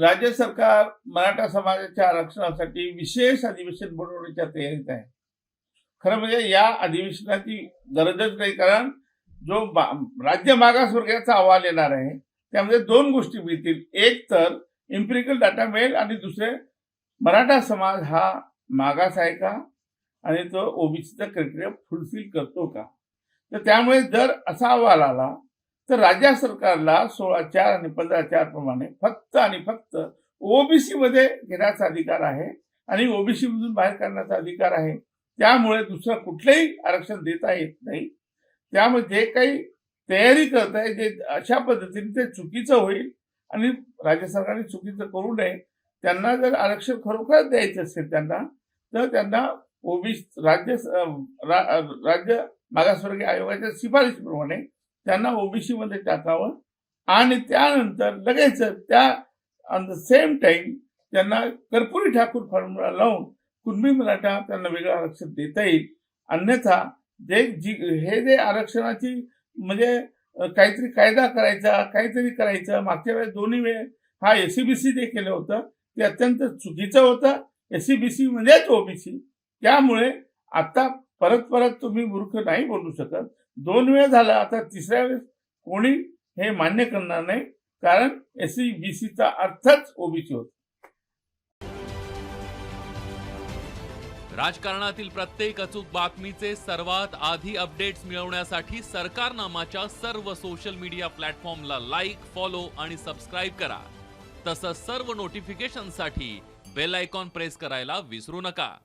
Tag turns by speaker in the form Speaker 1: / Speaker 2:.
Speaker 1: राज्य सरकार मराठा समाजाच्या आरक्षणासाठी विशेष अधिवेशन बोलवण्याच्या तयारीत आहे. खरं म्हणजे या अधिवेशनाची गरजच नाही कारण जो मा- राज्य मागासवर्गाचा अहवाल येणार आहे त्यामध्ये दोन गोष्टी मिळतील. एक तर इम्पिरिकल डाटा मिळेल आणि दुसरे मराठा समाज हा मागास आहे का? आणि तो ओबीसीचा क्रायटेरिया फुलफिल करतो का? तर त्यामुळे जर असा अहवाल आला तर राज्य सरकारला सोळा चार आणि पंधरा चार प्रमाणे फक्त आणि फक्त ओबीसी मध्ये घेण्याचा अधिकार आहे आणि ओबीसी मधून बाहेर काढण्याचा अधिकार आहे. त्यामुळे दुसरं कुठलंही आरक्षण देता येत नाही. त्यामुळे जे काही तयारी करत आहे जे अशा पद्धतीने ते चुकीचं होईल आणि राज्य सरकारने चुकीचं करू नये त्यांना जर आरक्षण खरोखर द्यायचं असेल त्यांना तर त्यांना ओबीसी राज्य राज्य मागासवर्गीय आयोगाच्या शिफारशीप्रमाणे त्यांना ओबीसी मध्ये टाकावं. आणि त्यानंतर लगेच त्या ऑन द सेम टाइम त्यांना कर्पुरी ठाकूर फॉर्म्युला लावून कुणबी मराठा त्यांना वेगळं आरक्षण देता येईल. अन्यथा जे जी हे जे आरक्षणाची म्हणजे काहीतरी कायदा करायचा काहीतरी करायचं मागच्या वेळेस दोन्ही वेळ हा एसीबीसी जे केलं होतं ते अत्यंत चुकीचं होतं. एसीबीसी म्हणजेच ओबीसी त्यामुळे आता परत परत तुम्ही मूर्ख नाही बोलू शकत. दोन वेळ झाला आता तिसऱ्या वेळेस कोणी हे मान्य करणार नाही कारण एससी बीसीचा अर्थच ओबीसी होता.
Speaker 2: राजकारणातील प्रत्येक अचूक बातमीचे सर्वात आधी अपडेट्स मिळवण्यासाठी सरकारनामाच्या सर्व सोशल मीडिया प्लॅटफॉर्मला लाईक फॉलो आणि सबस्क्राईब करा. तसंच सर्व नोटिफिकेशनसाठी बेल आयकॉन प्रेस करायला विसरू नका.